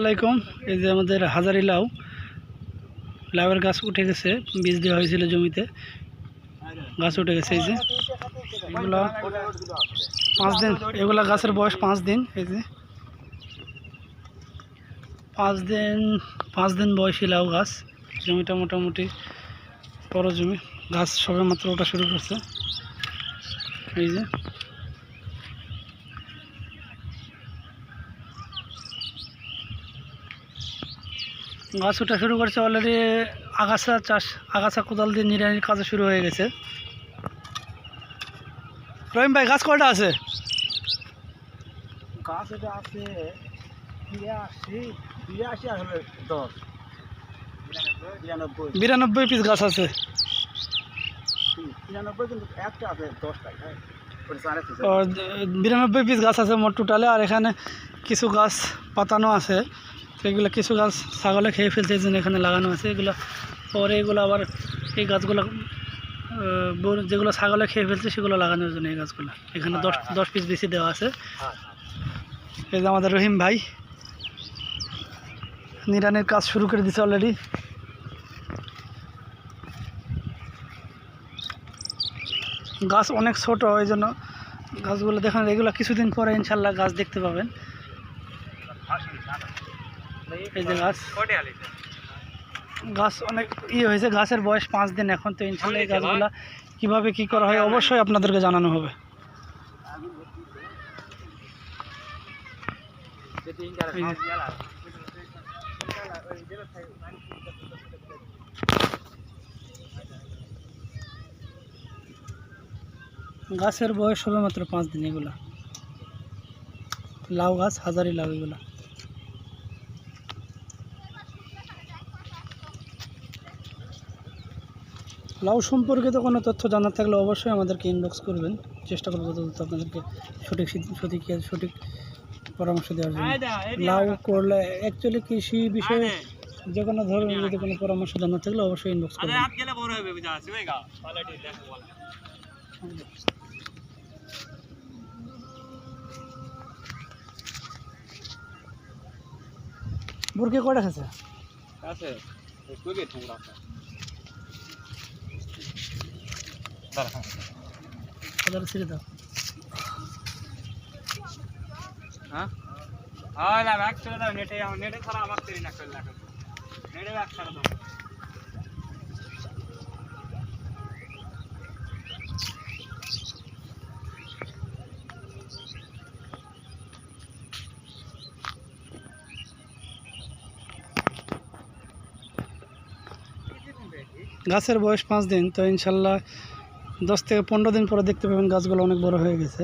আলাইকুম। এই যে আমাদের হাজারি লাউ। লাউয়ের গাছ উঠে গেছে, বীজ দেওয়া হয়েছিল জমিতে। গাছ উঠে গেছে, এই যে। এগুলা পাঁচ দিন, এগুলা গাছের বয়স পাঁচ দিন, এই যে। পাঁচ দিন পাঁচ দিন বয়সী লাউ গাছ। জমিটা মোটামুটি বড় জমি। গাছ সবে মাত্র ওটা শুরু করছে। এই যে। গাছ ওঠা শুরু করছে অলরেডি আগাছা চাষ আগাছা কোদাল দিয়ে নিড়ানির কাজ শুরু হয়ে গেছে। রহিম ভাই গাছ কয়টা আছে? গাছ এটা আছে বিরাশি বিরাশি আর দশ। বিরানব্বই পিস গাছ আছে। বিরানব্বই কিন্তু একটা আছে দশটাই হ্যাঁ। বিরানব্বই পিস গাছ আছে মোট টোটালে আর এখানে কিছু গাছ পাতানো আছে। সেগুলো কিছু গাছ ছাগলে খেয়ে ফেলছে এই জন্য এখানে লাগানো আছে। এগুলো পরে এগুলো আবার এই গাছগুলো যেগুলো ছাগলে খেয়ে ফেলছে সেগুলো লাগানোর জন্য এই গাছগুলো। এখানে দশ দশ পিস বেশি দেওয়া আছে। হ্যাঁ। এই যে আমাদের রহিম ভাই নিরানের কাজ শুরু করে দিছে অলরেডি গাছ অনেক ছোট ওই জন্য গাছগুলো দেখেন এগুলো কিছুদিন পরে ইনশাল্লাহ গাছ দেখতে পাবেন। এই যে গাছ। গাছ অনেক ইয়ে হয়েছে গাছের বয়স পাঁচ দিন এখন তো ইনশাল্লাহ এই গাছগুলা কীভাবে কী করা হয় অবশ্যই আপনাদেরকে জানানো হবে। গাছের বয়স হবে মাত্র পাঁচ দিন এগুলা। লাউ গাছ হাজারি লাউ এগুলা। লাউ সম্পর্কে তো কোনো তথ্য জানার থাকলে অবশ্যই আমাদেরকে ইনবক্স করবেন। চেষ্টা করব যত আপনাদেরকে সঠিক সঠিক সঠিক পরামর্শ দেওয়ার জন্য। লাউ করলে অ্যাকচুয়ালি কৃষি বিষয়ে যে কোনো ধরনের যদি কোনো পরামর্শ জানার থাকলে অবশ্যই ইনবক্স করবেন। বুরকে কটা খাচ্ছে আছে ছেড়ে দাও। হ্যাঁ? হ্যাঁ না ব্যাগ ছেড়ে দাও নেটে নেটে ছাড়া আমার তেরি না করলে নেটে ব্যাগ ছেড়ে দাও। গাছের বয়স পাঁচ দিন তো ইনশাল্লাহ দশ থেকে পনেরো দিন পরে দেখতে পাবেন গাছগুলো অনেক বড় হয়ে গেছে।